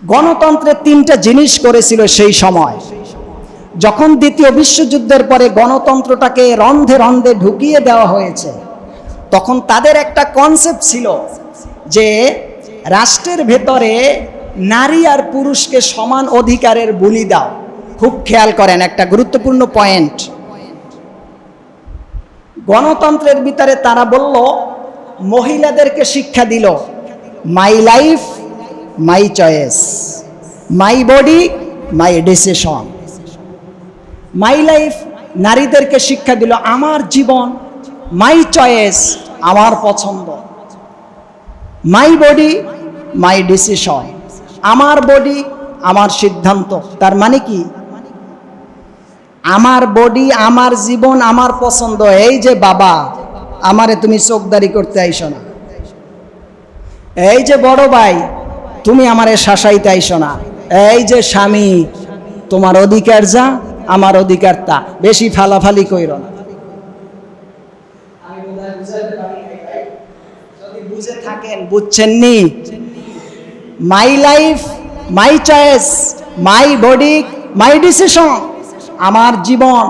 গণতন্ত্রের তিনটা জিনিস করেছিল সেই সময়। যখন দ্বিতীয় বিশ্বযুদ্ধের পরে গণতন্ত্রটাকে রন্ধে রন্ধে ঢুকিয়ে দেওয়া হয়েছে, তখন তাদের একটা কনসেপ্ট ছিল যে রাষ্ট্রের ভেতরে নারী আর পুরুষকে সমান অধিকারের বলি দাও। খুব খেয়াল করেন, একটা গুরুত্বপূর্ণ পয়েন্ট গণতন্ত্রের ভিতরে তারা বলল, মহিলাদেরকে শিক্ষা দিল my life my choice my body my decision my life নারীদেরকে শিক্ষা দিল, আমার জীবন মাই চয়েস আমার পছন্দ. মাই বডি মাই ডিসিশন আমার বডি আমার সিদ্ধান্ত। তার মানে কি? আমার বডি আমার জীবন, আমার পছন্দ। এই যে বাবা, আমারে তুমি চোখদারি করতে আইসো না। এই যে বড় ভাই তুমি আমারে শাসাইতে আইসো না। এই যে স্বামী তোমার অধিকার যা আমার অধিকার তা। বেশি ফালাফালি কইর না। বুঝে থাকেন বুঝছেন নি my life my choice my body my decision আমার জীবন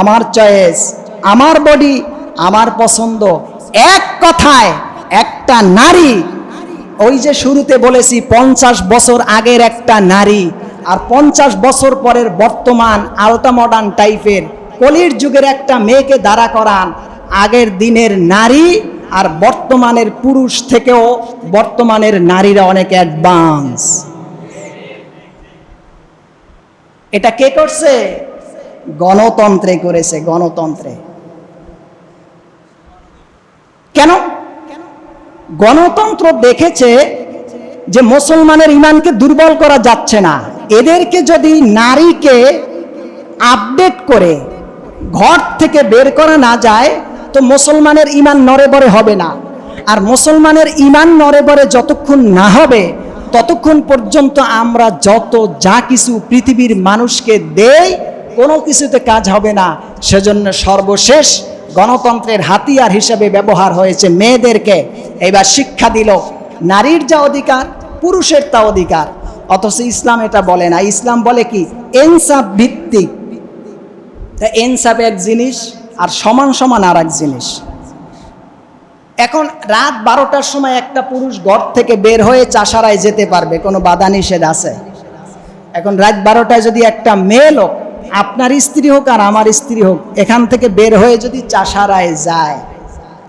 আমার চয়েস আমার বডি আমার পছন্দ। এক কথায় একটা নারী ওই যে শুরুতে বলেছি, পঞ্চাশ বছর আগের একটা নারী আর পঞ্চাশ বছর পরের বর্তমান আলটা মডার্ন টাইপের কলির যুগের একটা মেয়েকে দাঁড়া করান। আগের দিনের নারী আর বর্তমানের পুরুষ থেকেও বর্তমানের নারীরা অনেক অ্যাডভান্স এটা কে করছে? গণতন্ত্রে করেছে, গণতন্ত্রে। কেন? গণতন্ত্র দেখেছে যে মুসলমানের ইমানকে দুর্বল করা যাচ্ছে না। এদেরকে যদি নারীকে আপডেট করে, ঘর থেকে বের করা না যায়, তো মুসলমানের ইমান নড়েবড়ে হবে না। আর মুসলমানের ইমান নড়েবড়ে যতক্ষণ না হবে, ততক্ষণ পর্যন্ত আমরা যত যা কিছু পৃথিবীর মানুষকে দেই, কোনো কিছুতে কাজ হবে না। সেজন্য সর্বশেষ গণতন্ত্রের হাতিয়ার হিসেবে ব্যবহার হয়েছে মেয়েদেরকে। এবার শিক্ষা দিল, নারীর যা অধিকার, পুরুষের তা অধিকার। অথচ ইসলাম এটা বলে না। ইসলাম বলে কি? এনসাফ ভিত্তিক। তা এনসাফ এক জিনিস আর সমান সমান আর এক জিনিস। এখন রাত বারোটার সময় একটা পুরুষ ঘর থেকে বের হয়ে চাষারায় যেতে পারবে, কোনো বাধা নিষেধ আছে? এখন রাত বারোটায় যদি একটা মেয়ে লোক আপনার স্ত্রী হোক আর আমার স্ত্রী হোক, এখান থেকে বের হয়ে যদি চাষারায় যায়,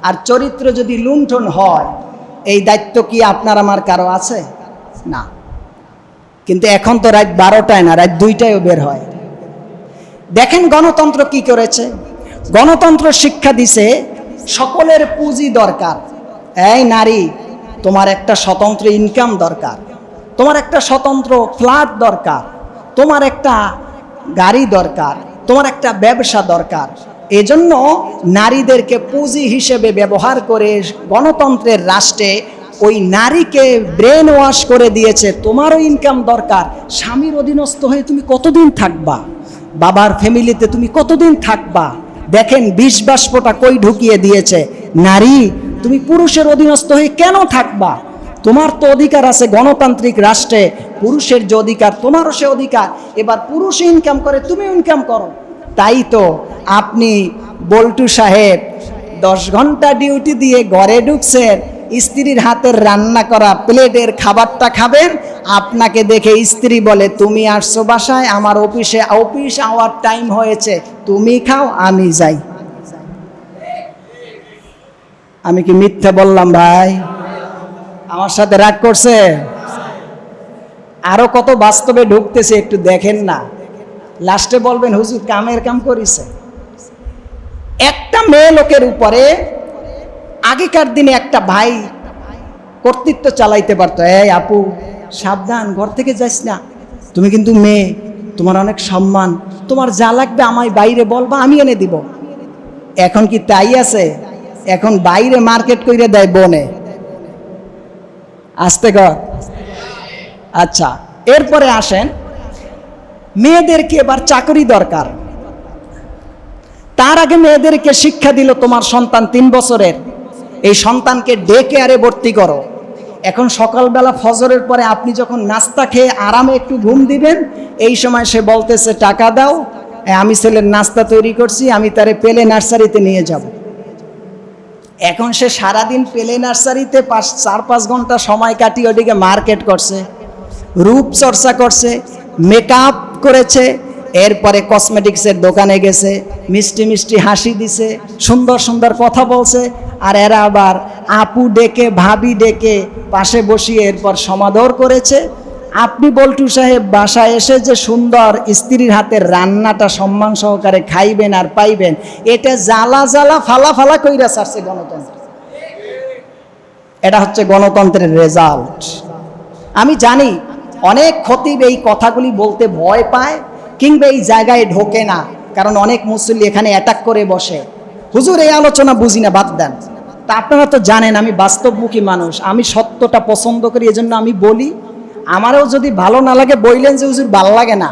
আর চরিত্র যদি লুণ্ঠন হয়, এই দায়িত্ব কি আপনার আমার কারও আছে? না। কিন্তু এখন তো রাত বারোটায় না, রাত দুইটায়ও বের হয়। দেখেন গণতন্ত্র কি করেছে? গণতন্ত্র শিক্ষা দিছে, সকলের পুঁজি দরকার। এই নারী, তোমার একটা স্বতন্ত্র ইনকাম দরকার, তোমার একটা স্বতন্ত্র ফ্ল্যাট দরকার, তোমার একটা গাড়ি দরকার, তোমার একটা ব্যবসা দরকার। এজন্য নারীদেরকে পুঁজি হিসেবে ব্যবহার করে গণতন্ত্রের রাষ্ট্রে ওই নারীকে ব্রেন ওয়াশ করে দিয়েছে, তোমারও ইনকাম দরকার। স্বামীর অধীনস্থ হয়ে তুমি কতদিন থাকবা? বাবার ফ্যামিলিতে তুমি কতদিন থাকবা? দেখেন বিষ বাষ্পটা কই ঢুকিয়ে দিয়েছে? নারী, তুমি পুরুষের অধীনস্থ হয়ে কেন থাকবা? তোমার তো অধিকার আছে গণতান্ত্রিক রাষ্ট্রে, পুরুষের যে অধিকার, তোমারও সে অধিকার। এবার পুরুষ ইনকাম করে তুমি ইনকাম করো। তাই তো আপনি বল্টু সাহেব, দশ ঘণ্টা ডিউটি দিয়ে ঘরে ঢুকছেন স্ত্রীর হাতের রান্না করা প্লেটের খাবারটা খাবেন, আপনাকে দেখে স্ত্রী বলে, তুমি আসছো বাসায়, আমার অফিসে, অফিস আওয়ার টাইম হয়েছে, তুমি খাও, আমি যাই। আমি কি মিথ্যা বললাম ভাই? আমার সাথে রাগ করছে? আরও কত বাস্তবে ঢুকতেছে একটু দেখেন না। লাস্টে বলবেন, হুজুর, কামের কাম করিছে। একটা মেয়ে লোকের উপরে আগেকার দিনে একটা ভাই কর্তৃত্ব চালাইতে পারতো। এই আপু, সাবধান, ঘর থেকে যাস না। তুমি কিন্তু মেয়ে, তোমার অনেক সম্মান। তোমার যা লাগবে আমায় বাইরে বলবা, আমি এনে দিব। এখন কি তাই আছে? এখন বাইরে মার্কেট কইরে দেয় বনে। আসতে কর। আচ্ছা এরপরে আসেন, মেয়েদেরকে এবার চাকরি দরকার। তার আগে মেয়েদেরকে শিক্ষা দিল তোমার সন্তান তিন বছরের। এই সন্তানকে ডে কেয়ারে ভর্তি করো। এখন সকালবেলা ফজরের পরে আপনি যখন নাস্তা খেয়ে আরামে একটু ঘুম দিবেন, এই সময় সে বলতেছে, টাকা দাও আমি ছেলের নাস্তা তৈরি করছি, আমি তারে পেলে নার্সারিতে নিয়ে যাব। এখন সে সারাদিন পেলে নার্সারিতে পাঁচ, চার, পাঁচ ঘণ্টা সময় কাটিয়ে ওদিকে মার্কেট করছে, রূপ চর্চা করছে মেকআপ করেছে, এরপরে কসমেটিক্সের দোকানে গেছে, মিষ্টি মিষ্টি হাসি দিছে, সুন্দর সুন্দর কথা বলছে, আর এরা আবার আপু ডেকে, ভাবি ডেকে পাশে বসিয়ে এরপর সমাদর করেছে। আপনি বল্টু সাহেব বাসায় এসে যে সুন্দর স্ত্রীর হাতের রান্নাটা সম্মান সহকারে খাইবেন আর পাইবেন, এটা জ্বালা জ্বালা ফালা ফালা কইরা ছাড়ছে গণতন্ত্র। এটা হচ্ছে গণতন্ত্রের রেজাল্ট আমি জানি অনেক খতিব এই কথাগুলি বলতে ভয় পায় কিংবা এই জায়গায় ঢোকে না, কারণ অনেক মুসল্লি এখানে অ্যাটাক করে বসে। হুজুর, এই আলোচনা বুঝি না, বাদ দেন। তা আপনারা তো জানেন আমি বাস্তবমুখী মানুষ, আমি সত্যটা পছন্দ করি, এজন্য আমি বলি আমারও যদি ভালো না লাগে বললেন যে হুজুর ভালো লাগে না।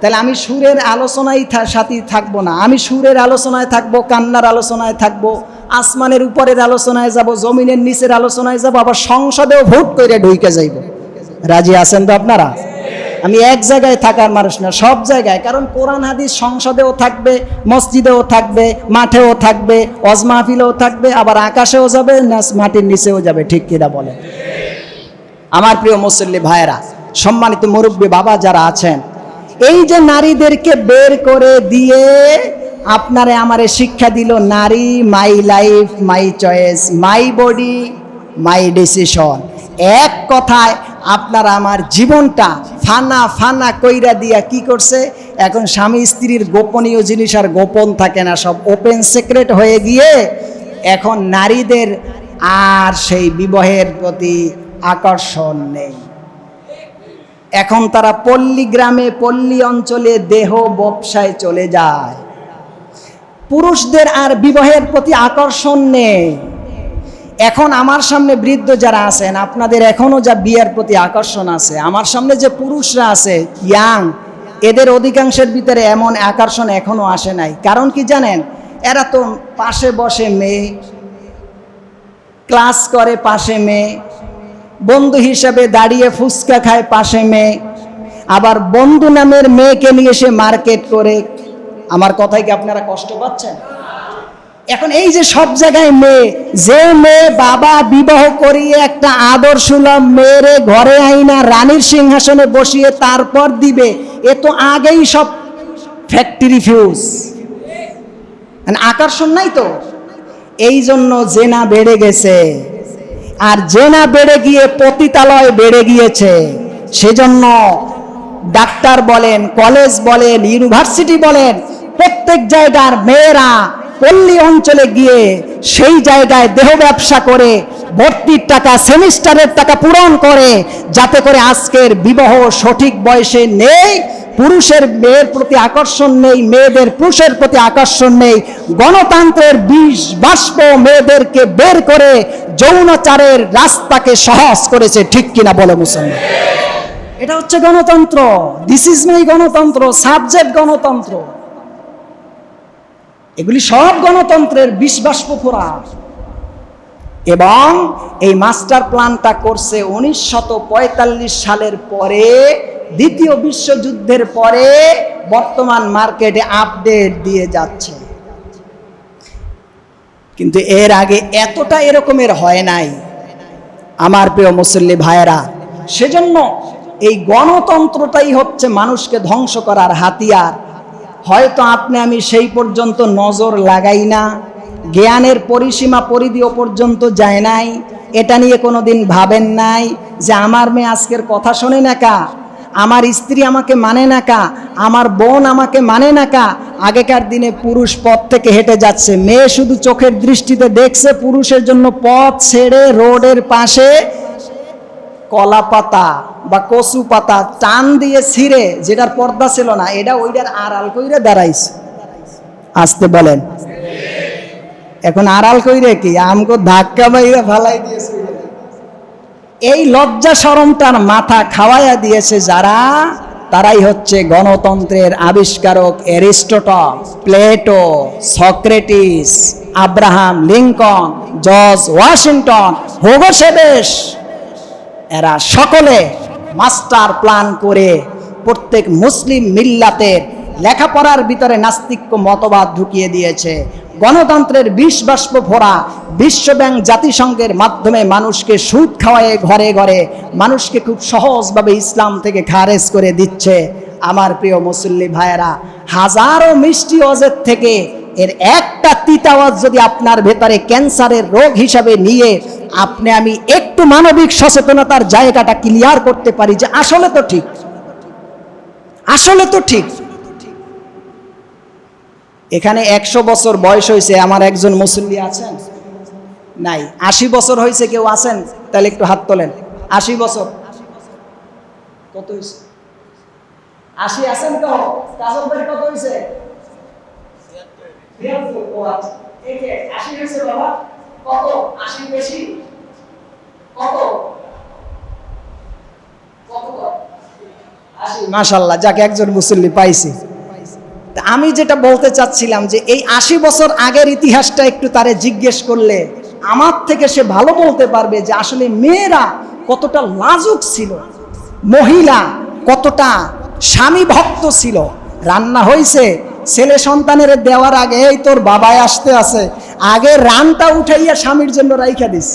তাহলে আমি সুরের আলোচনায় সাথে থাকব না। আমি সুরের আলোচনায় থাকব, কান্নার আলোচনায় থাকব, আসমানের উপরের আলোচনায় যাব, জমিনের নিচের আলোচনায় যাব, আবার সংসদেও ভোট করে ঢুকে যাইব। রাজি আছেন তো আপনারা? আমি এক জায়গায় থাকার মানুষ না, সব জায়গায়। কারণ কোরআন, হাদিস সংসদেও থাকবে, মসজিদেও থাকবে, মাঠেও থাকবে অজ মাহফিলেও থাকবে, আবার আকাশেও যাবে, না মাটির নিচেও যাবে, ঠিক কিনা বলে আমার প্রিয় মুসল্লি ভাইয়েরা, সম্মানিত মুরব্বী বাবা যারা আছেন, এই যে নারীদেরকে বের করে দিয়ে আপনারে আমারে শিক্ষা দিল নারী my life my choice my body my decision এক কথায় আপনার আমার জীবনটা ফানা ফানা কইরা দিয়া কি করছে? এখন স্বামী স্ত্রীর গোপনীয় জিনিস আর গোপন থাকে না, সব ওপেন সিক্রেট হয়ে গিয়ে এখন নারীদের আর সেই বিবাহের প্রতি আকর্ষণ নেই। এখন তারা পল্লী গ্রামে, পল্লী অঞ্চলে দেহ ব্যবসায় চলে যায়। পুরুষদের আর বিবাহের প্রতি আকর্ষণ নেই। এখন আমার সামনে বৃদ্ধ যারা আছেন, আপনাদের এখনও যা বিয়ের প্রতি আকর্ষণ আছে, আমার সামনে যে পুরুষরা আছে, ইয়াং, এদের অধিকাংশের ভিতরে এমন আকর্ষণ এখনও আসে নাই। কারণ কি জানেন? এরা তো পাশে বসে মেয়ে, ক্লাস করে পাশে মেয়ে বন্ধু হিসাবে দাঁড়িয়ে ফুচকা খায় পাশে মেয়ে। আবার বন্ধু নামের মেয়েকে নিয়ে সে মার্কেট করে। আমার কথায় কি আপনারা কষ্ট পাচ্ছেন? এখন এই যে সব জায়গায় মেয়ে, যে মেয়ে বাবা বিবাহ করিয়ে একটা আদর্শুলভ মেয়েরে ঘরে আইনা, রানীর সিংহাসনে বসিয়ে তারপর দিবে, এ তো আগেই সব ফ্যাক্টরি ফিউজ আকর্ষণ নাই তো? এই জন্য জেনা বেড়ে গেছে। আর জেনা বেড়ে গিয়ে পতিতালয় বেড়ে গিয়েছে, সেজন্য ডাক্তার বলেন, কলেজ বলেন, ইউনিভার্সিটি বলেন, প্রত্যেক জায়গার মেয়েরা পল্লী অঞ্চলে গিয়ে সেই জায়গায় দেহ ব্যবসা করে, ভর্তির টাকা, সেমিস্টারের টাকা পূরণ করে, যাতে করে আজকের বিবাহ সঠিক বয়সে নেই পুরুষের মেয়ের প্রতি আকর্ষণ নেই, মেয়েদের পুরুষের প্রতি আকর্ষণ নেই। গণতন্ত্রের বিষ বাষ্প মেয়েদেরকে বের করে যৌনাচারের রাস্তাকে সহজ করেছে, ঠিক কিনা বলে মুসলমান? এটা হচ্ছে গণতন্ত্র। দিস ইজ মাই গণতন্ত্র সাবজেক্ট গণতন্ত্র। এগুলি সব গণতন্ত্রের বিষবাষ্প ফোরা এবং এই মাস্টার প্ল্যানটা করছে উনিশশত সালের পরে দ্বিতীয় বিশ্বযুদ্ধের পরে বর্তমান মার্কেটে আপডেট দিয়ে যাচ্ছে। কিন্তু এর আগে এতটা এরকমের হয় নাই। আমার প্রিয় মুসল্লি ভাইয়েরা, সেজন্য এই গণতন্ত্রটাই হচ্ছে মানুষকে ধ্বংস করার হাতিয়ার। হয়তো আপনি আমি সেই পর্যন্ত নজর লাগাই না, জ্ঞানের পরিসীমা পরিধি ও পর্যন্ত যায় নাই। এটা নিয়ে কোনো দিন ভাবেন নাই যে আমার মেয়ে আজকের কথা শোনে না কা? আমার স্ত্রী আমাকে মানে না কা, আমার বোন আমাকে মানে না কা। আগেকার দিনে পুরুষ পথ থেকে হেঁটে যাচ্ছে, মেয়ে শুধু চোখের দৃষ্টিতে দেখছে, পুরুষের জন্য পথ ছেড়ে রোডের পাশে কলা পাতা বা কচু পাতা টান দিয়ে ছিঁড়ে, যেটার পর্দা ছিল না, এটা ওইটার আড়াল কইরে দাঁড়াইছে। আসতে বলেন। এখন আড়াল কইরে কি? আমগো ধাক্কা বাইরে ফালাই দিয়েছে। এই লজ্জা সরমটার মাথা খাওয়াইয়া দিয়েছে যারা, তারাই হচ্ছে গণতন্ত্রের আবিষ্কারক Aristotle Plato, Socrates, Abraham Lincoln, George Washington, Hugo সেবেশ। এরা সকলে মাস্টার প্ল্যান করে প্রত্যেক মুসলিম মিল্লাতের লেখাপড়ার ভিতরে নাস্তিক্য মতবাদ ঢুকিয়ে দিয়েছে। গণতন্ত্রের বিষ বাষ্প ভরা বিশ্বব্যাংক জাতিসংঘের মাধ্যমে মানুষকে সুদ খাওয়ায় ঘরে ঘরে মানুষকে খুব সহজভাবে ইসলাম থেকে খারেজ করে দিচ্ছে। আমার প্রিয় মুসল্লি ভাইয়েরা, হাজারো মিষ্টি অজের থেকে এর একটা তিতাওয়াজ যদি আপনার ভেতরে ক্যান্সারের রোগ হিসাবে নিয়ে আপনি আমি একটু মানবিক সচেতনতার জায়গাটা ক্লিয়ার করতে পারি যে আসলে তো ঠিক। আসলে তো ঠিক। এখানে একশো বছর বয়স হয়েছে, আমার একজন মুসল্লি আছেন? নাই। আশি বছর হয়েছে কেউ আছেন? তাহলে একটু হাত তোলেন। আশি বছর। কত হয়েছে? আশি আছেন তো? কাজল কত হয়েছে? আচ্ছা। মাশাল্লাহ, যাকে, একজন মুসল্লি পাইছি। আমি যেটা বলতে চাচ্ছিলাম যে এই আশি বছর আগের ইতিহাসটা একটু তারে জিজ্ঞেস করলে আমার থেকে সে ভালো বলতে পারবে যে আসলে মেয়েরা কতটা লাজুক ছিল, মহিলা কতটা স্বামী ভক্ত ছিল। রান্না হয়েছে ছেলে সন্তানের দেওয়ার আগে এই তোর বাবায় আসতে আছে, আগে রানটা উঠাইয়া স্বামীর জন্য রাইখা দিস।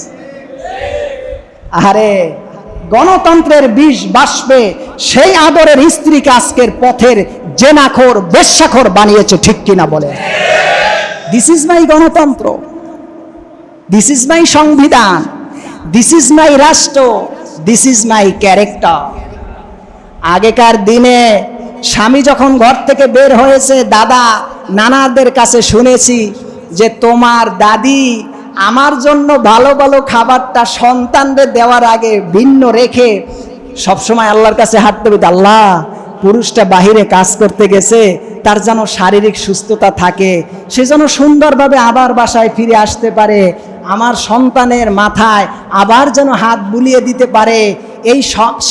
আরে, গণতন্ত্রের বিষ বাষ্পে সেই আদরের স্ত্রীকে আজকের পথের জেনাখোর, বেশ্যাখোর বানিয়েছে, ঠিক কিনা বলে? দিস ইজ মাই গণতন্ত্র। দিস ইজ মাই সংবিধান। দিস ইজ মাই রাষ্ট্র। দিস ইজ মাই ক্যারেক্টার আগেকার দিনে স্বামী যখন ঘর থেকে বের হয়েছে, দাদা, নানাদের কাছে শুনেছি যে তোমার দাদি আমার জন্য ভালো ভালো খাবারটা সন্তানদের দেওয়ার আগে ভিন্ন রেখে সবসময় আল্লাহর কাছে হাঁটতে হবে আল্লাহ, পুরুষটা বাহিরে কাজ করতে গেছে, তার যেন শারীরিক সুস্থতা থাকে, সে যেন সুন্দরভাবে আবার বাসায় ফিরে আসতে পারে, আমার সন্তানের মাথায় আবার যেন হাত বুলিয়ে দিতে পারে। এই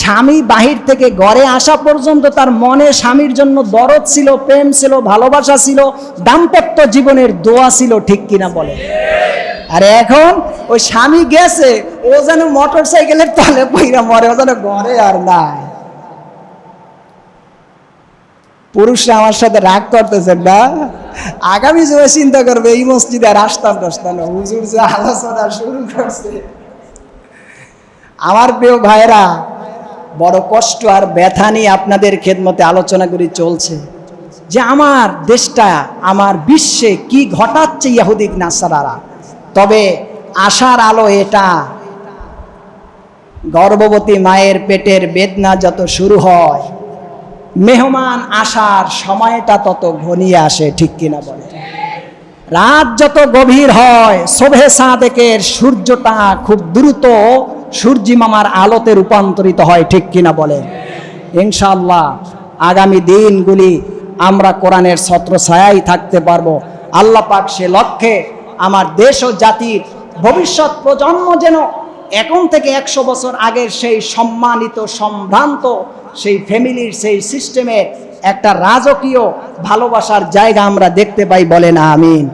স্বামী বাহির থেকে ঘরে আসা পর্যন্ত তার মনে স্বামীর জন্য দরদ ছিল, প্রেম ছিল, ভালোবাসা ছিল, দাম্পত্য জীবনের দোয়া ছিল, ঠিক কিনা বলে আর এখন ওই স্বামী গেছে, ও যেন মোটর সাইকেলের তলে পইরা মরে, ও যেন ঘরে আর নাই। পুরুষরা আমার সাথে রাগ করতেছেন না, আগামী সময় চিন্তা করবে, এই মসজিদে আর আসতাম না হুজুর যে আলোচনা শুরু করছে। আমার প্রিয় ভাইরা বড় কষ্ট আর ব্যথা নিয়ে আপনাদের খেদমতে আলোচনা করে চলছে। যে আমার দেশটা, আমার বিশ্বে কি ঘটাচ্ছে ইয়াহুদিক নাসারারা? তবে আশার আলো এটা। গর্ভবতী মায়ের পেটের বেদনা যত শুরু হয়, মেহমান আসার সময়টা তত ঘনিয়ে আসে, ঠিক কিনা বলে? রাত যত গভীর হয়, শোভে সাদেকের সূর্যটা খুব দ্রুত সূর্যি মামার আলোতে রূপান্তরিত হয়, ঠিক কিনা বলে? ইনশাল্লাহ আগামী দিনগুলি আমরা কোরআনের ছত্র ছায়াই থাকতে পারব। আল্লাহ পাক সে লক্ষ্যে আমার দেশ ও জাতির ভবিষ্যৎ প্রজন্ম যেন এখন থেকে একশো বছর আগের সেই সম্মানিত, সম্ভ্রান্ত, সেই ফ্যামিলির সেই সিস্টেমের একটা রাজকীয় ভালোবাসার জায়গা আমরা দেখতে পাই বলেন আমিন।